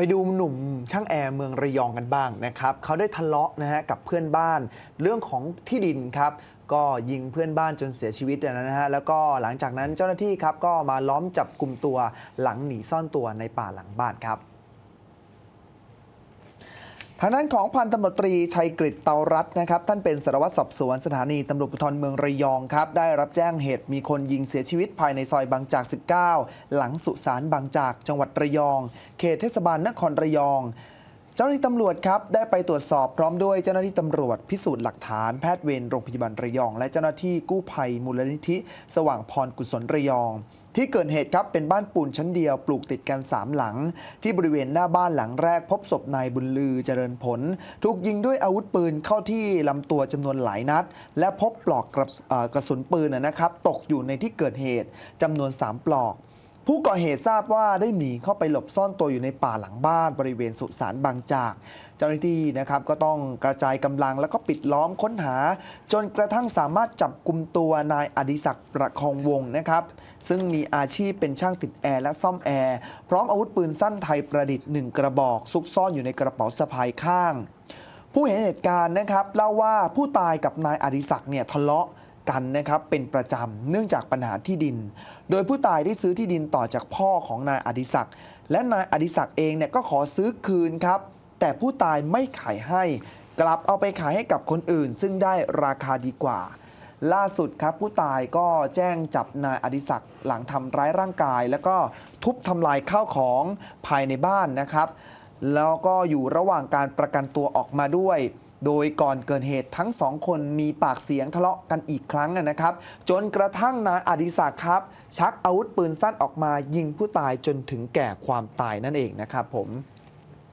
ไปดูหนุ่มช่างแอร์เมืองระยองกันบ้างนะครับเขาได้ทะเลาะนะฮะกับเพื่อนบ้านเรื่องของที่ดินครับก็ยิงเพื่อนบ้านจนเสียชีวิตนะฮะแล้วก็หลังจากนั้นเจ้าหน้าที่ครับก็มาล้อมจับกลุ่มตัวหลังหนีซ่อนตัวในป่าหลังบ้านครับ ทางด้านของพันตำรวจตรีชัยกฤตเตารัตน์นะครับ ท่านเป็นสารวัตรสอบสวนสถานีตำรวจภูธรเมืองระยองครับ ได้รับแจ้งเหตุมีคนยิงเสียชีวิตภายในซอยบางจาก 19 หลังสุสานบางจากจังหวัดระยอง เขตเทศบาลนครระยอง เจ้าหน้าที่ตำรวจครับได้ไปตรวจสอบพร้อมด้วยเจ้าหน้าที่ตำรวจพิสูจน์หลักฐานแพทย์เวรโรงพยาบาลระยอง และเจ้าหน้าที่กู้ภัยมูลนิธิ สว่างพรกุศลระยอง ที่เกิดเหตุครับเป็นบ้านปูนชั้นเดียวปลูกติดกัน 3 หลัง ที่บริเวณหน้าบ้านหลังแรก พบศพนายบุญลือเจริญผล ถูกยิงด้วยอาวุธปืนเข้าที่ลำตัวจำนวนหลายนัด และพบปลอกกระกระสุนปืนนะนะครับตกอยู่ในที่เกิดเหตุจำนวน 3 ปลอก ผู้ก่อเหตุทราบว่าได้หนีเข้าไปหลบซ่อนตัวอยู่ในป่าหลังบ้านบริเวณสุสานบางจาก เจ้าหน้าที่นะครับก็ต้องกระจายกำลังแล้วก็ปิดล้อมค้นหา จนกระทั่งสามารถจับกลุ่มตัวนายอดิศักดิ์ประคองวงนะครับ ซึ่งมีอาชีพเป็นช่างติดแอร์และซ่อมแอร์ พร้อมอาวุธปืนสั้นไทยประดิษฐ์หนึ่งกระบอกซุกซ่อนอยู่ในกระเป๋าสะพายข้าง ผู้เห็นเหตุการณ์นะครับเล่าว่าผู้ตายกับนายอดิศักดิ์เนี่ยทะเลาะ กันนะครับเป็นประจำเนื่องจากปัญหาที่ดิน โดยผู้ตายได้ซื้อที่ดินต่อจากพ่อของนายอดิศักดิ์และนายอดิศักดิ์เองเนี่ยก็ขอซื้อคืนครับ แต่ผู้ตายไม่ขายให้ กลับเอาไปขายให้กับคนอื่น ซึ่งได้ราคาดีกว่า ล่าสุดครับผู้ตายก็แจ้งจับนายอดิศักดิ์หลังทำร้ายร่างกาย แล้วก็ทุบทำลายข้าวของภายในบ้านนะครับ แล้วก็อยู่ระหว่างการประกันตัวออกมาด้วย โดยก่อนเกิดเหตุทั้งสองคนมีปากเสียงทะเลาะกันอีกครั้งนะครับ จนกระทั่งนายอดิศักดิ์ครับ ชักอาวุธปืนสั้นออกมายิงผู้ตายจนถึงแก่ความตายนั่นเองนะครับผม